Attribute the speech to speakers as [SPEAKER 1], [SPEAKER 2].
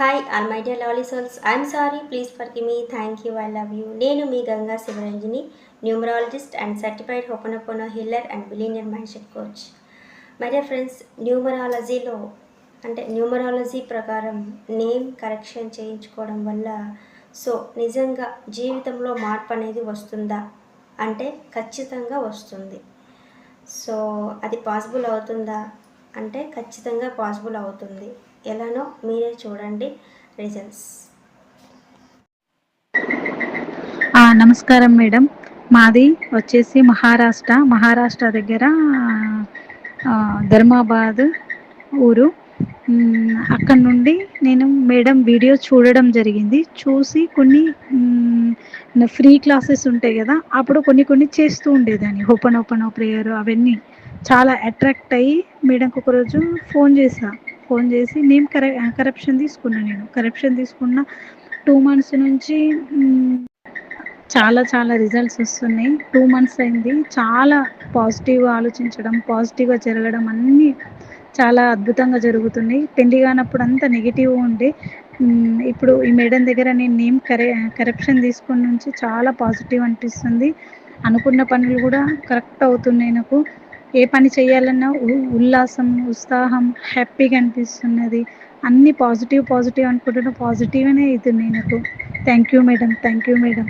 [SPEAKER 1] Hi all my dear lovely souls I'm sorry please forgive me thank you I love you నేను మీ Ganga Sivaranjani numerologist and certified ho'oponopono healer and billionaire mindset coach my dear friends న్యూమరాలజీలో అంటే numerology ప్రకారం name correction చేయించుకోవడం వల్ల so నిజంగా జీవితంలో మార్పు అనేది వస్తుందా? అంటే ఖచ్చితంగా వస్తుంది. సో అది పాసిబుల్ అవుతుందా? అంటే ఖచ్చితంగా పాసిబుల్ అవుతుంది. ఎలానో మీరే చూడండి రిజల్ట్స్.
[SPEAKER 2] నమస్కారం మేడం. మాది వచ్చేసి మహారాష్ట్ర. మహారాష్ట్ర దగ్గర ధర్మాబాద్ ఊరు. అక్కడ నుండి నేను మేడం వీడియో చూడడం జరిగింది. చూసి కొన్ని ఫ్రీ క్లాసెస్ ఉంటాయి కదా అప్పుడు కొన్ని కొన్ని చేస్తూ ఉండేదాన్ని. ఓపెన్ ఓపెన్ ప్రేయర్ అవన్నీ. చాలా అట్రాక్ట్ అయ్యి మేడంకి ఒకరోజు ఫోన్ చేసా. ఫోన్ చేసి నేను కర కరప్షన్ తీసుకున్నా నేను. కరప్షన్ తీసుకున్న టూ మంత్స్ నుంచి చాలా చాలా రిజల్ట్స్ వస్తున్నాయి. టూ మంత్స్ అయింది. చాలా పాజిటివ్గా ఆలోచించడం పాజిటివ్గా జరగడం అన్నీ చాలా అద్భుతంగా జరుగుతున్నాయి. పెళ్ళి కానప్పుడు అంతా నెగిటివ్ ఉండే. ఇప్పుడు ఈ మేడం దగ్గర నేను నేమ్ కరె కరప్షన్ తీసుకుని నుంచి చాలా పాజిటివ్ అనిపిస్తుంది. అనుకున్న పనులు కూడా కరెక్ట్ అవుతున్నాయి నాకు. ఏ పని చేయాలన్నా ఉ- ఉల్లాసం ఉత్సాహం హ్యాపీగా అనిపిస్తున్నది. అన్ని పాజిటివ్ పాజిటివ్ అనుకుంటున్నా. పాజిటివ్నే అవుతుంది నాకు thank you madam thank you madam